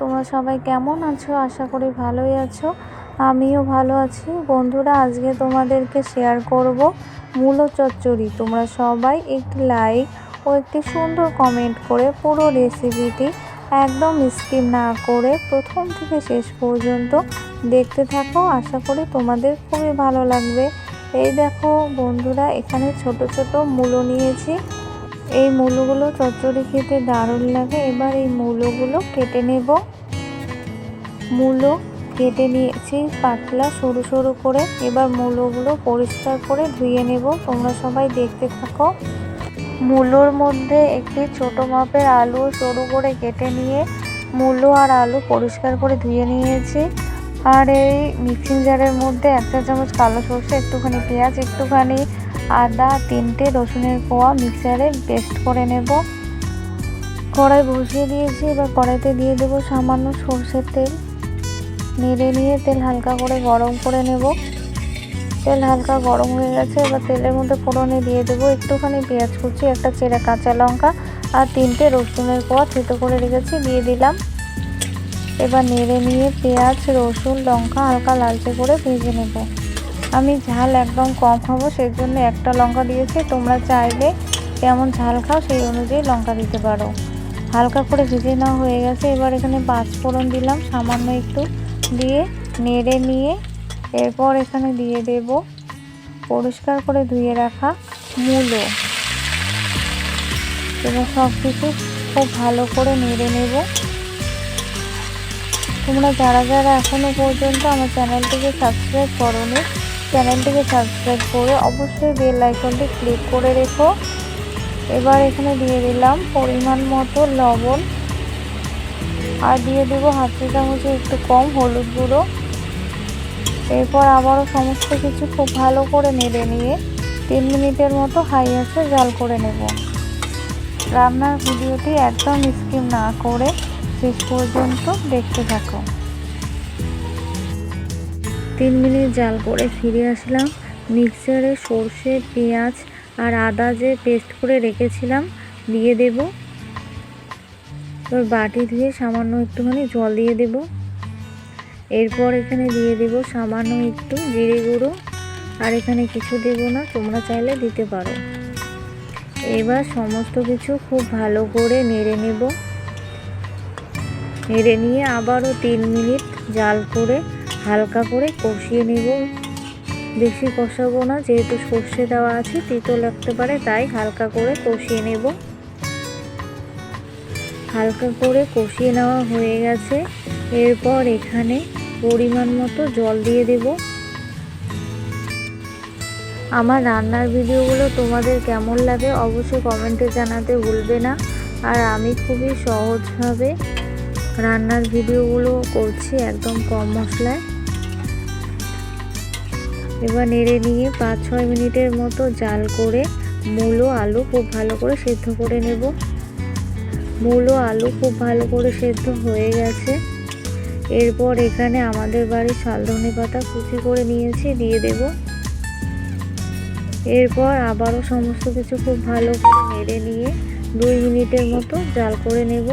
তোমরা সবাই কেমন আছো? আশা করি ভালোই আছো। আমিও ভালো আছি। বন্ধুরা, আজকে তোমাদেরকে শেয়ার করব মূলো চচ্চড়ি। তোমরা সবাই একটি লাইক ও একটি সুন্দর কমেন্ট করে পুরো রেসিপিটি একদম স্কিপ না করে প্রথম থেকে শেষ পর্যন্ত দেখতে থাকো। আশা করি তোমাদের খুবই ভালো লাগবে। এই দেখো বন্ধুরা, এখানে ছোট ছোট মূলো নিয়েছি। এই মূলগুলো চচ্চড়ি খেতে দারুণ লাগে। এবার এই মূলগুলো কেটে নেব। মূলো কেটে নিয়েছি পাতলা সরু সরু করে। এবার মূলগুলো পরিষ্কার করে ধুয়ে নেব। তোমরা সবাই দেখতে থাকো। মূলোর মধ্যে একটি ছোট মাপের আলু সরু করে কেটে নিয়ে মূলো আর আলু পরিষ্কার করে ধুয়ে নিয়েছি। আর এই মিক্সিং জারের মধ্যে একটা চামচ কালো সর্ষে, একটুখানি পেঁয়াজ, একটুখানি আদা, তিনটে রসুনের কোয়া মিক্সারে পেস্ট করে নেব। কড়াই বসিয়ে দিয়েছি, এবার কড়াইতে দিয়ে দেব সামান্য সর্ষের তেল। নেড়ে নিয়ে তেল হালকা করে গরম করে নেব। তেল হালকা গরম হয়ে গেছে, এবার তেলের মধ্যে ফোড়নে দিয়ে দেবো। একটুখানি পেঁয়াজ কুচি, একটা চেরা কাঁচা লঙ্কা আর তিনটে রসুনের কোয়া থেতো করে রেখেছি, দিয়ে দিলাম। এবার নেড়ে নিয়ে পেঁয়াজ, রসুন, লঙ্কা হালকা লালচে করে ভেজে নেব। আমি ঝাল একদম কম খাব সেই জন্য একটা লঙ্কা দিয়েছি। তোমরা চাইলে কেমন ঝাল খাও সেই অনুযায়ী লঙ্কা দিতে পারো। হালকা করে ভেজে নেওয়া হয়ে গেছে। এবার এখানে পাঁচ ফোড়ন দিলাম, সামান্য একটু দিয়ে নেড়ে নিয়ে এরপর এখানে দিয়ে দেব পরিষ্কার করে ধুয়ে রাখা মূলো। এবার সব কিছু খুব ভালো করে নেড়ে নেব। তোমরা যারা যারা এখনও পর্যন্ত আমার চ্যানেলটিকে সাবস্ক্রাইব করোনি চ্যানেলটিকে সাবস্ক্রাইব করে অবশ্যই বেল আইকনটি ক্লিক করে রেখো। এবার এখানে দিয়ে দিলাম পরিমাণ মতো লবণ। আর দিয়ে দেবো হাফ চা চামচে একটু কম হলুদ গুঁড়ো। এরপর আবারও সমস্ত কিছু খুব ভালো করে নেড়ে নিয়ে তিন মিনিটের মতো হাই আছে জাল করে নেব। রান্নার ভিডিওটি একদম স্কিম না করে শেষ পর্যন্ত দেখতে থাকো। তিন মিনিট জাল করে ফিরে আসলাম। মিক্সারে সর্ষে, পেঁয়াজ আর আদা যে পেস্ট করে রেখেছিলাম, দিয়ে দেব। এবার বাটি ধুয়ে সামান্য একটুখানি জল দিয়ে দেব। এরপর এখানে দিয়ে দেব সামান্য একটু জিরে গুঁড়ো। আর এখানে কিছু দেব না, তোমরা চাইলে দিতে পারো। এবার সমস্ত কিছু খুব ভালো করে নেড়ে নেব। নেড়ে নিয়ে আবারও তিন মিনিট জাল করে হালকা করে কষিয়ে নেব। বেশি কষাবো না, যেহেতু সর্ষে দেওয়া আছে, তিতো লাগতে পারে, তাই হালকা করে কষিয়ে নেব। হালকা করে কষিয়ে নেওয়া হয়ে গেছে। এরপর এখানে পরিমাণ মতো জল দিয়ে দেব। আমার রান্নার ভিডিওগুলো তোমাদের কেমন লাগে অবশ্যই কমেন্টে জানাতে ভুলবে না। আর আমি খুবই সহজভাবে রান্নার ভিডিওগুলো করছি একদম কম মশলায়। এবার নেড়ে নিয়ে পাঁচ ছয় মিনিটের মতো জাল করে মূলো, আলু খুব ভালো করে সেদ্ধ করে নেব। মূলো, আলু খুব ভালো করে সেদ্ধ হয়ে গেছে। এরপর এখানে আমাদের বাড়ির শালধনে পাতা কুচি করে নিয়েছি, দিয়ে দেব। এরপর আবারও সমস্ত কিছু খুব ভালো করে নেড়ে নিয়ে দুই মিনিটের মতো জাল করে নেব।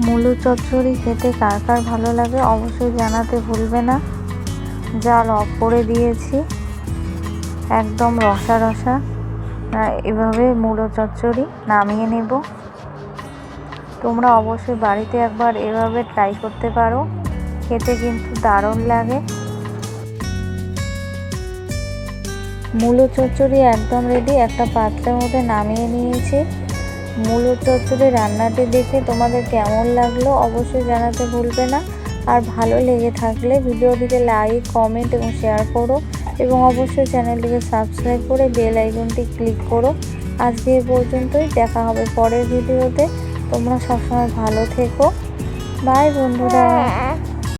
মূলো চচ্চড়ি খেতে কার কার ভালো লাগে অবশ্যই জানাতে ভুলবে না। জাল অফ করে দিয়েছি। একদম রসা রসা। এভাবে মূলো চচ্চড়ি নামিয়ে নেব। তোমরা অবশ্যই বাড়িতে একবার এভাবে ট্রাই করতে পারো। খেতে কিন্তু দারুণ লাগে। মূলো চচ্চড়ি একদম রেডি একটা পাত্রের মধ্যে নামিয়ে নিয়েছি। মূলো চচ্চড়ি রান্নাটি দেখে তোমাদের কেমন লাগল অবশ্যই জানাতে ভুলবে না। আর ভালো লেগে থাকলে ভিডিওটিকে লাইক কমেন্ট এবং শেয়ার করো এবং অবশ্যই চ্যানেলটিকে সাবস্ক্রাইব করে বেল আইকনটি ক্লিক করো। আজকে এ পর্যন্তই, দেখা হবে পরের ভিডিওতে। তোমরা সবসময় ভালো থেকো। বাই বন্ধুরা।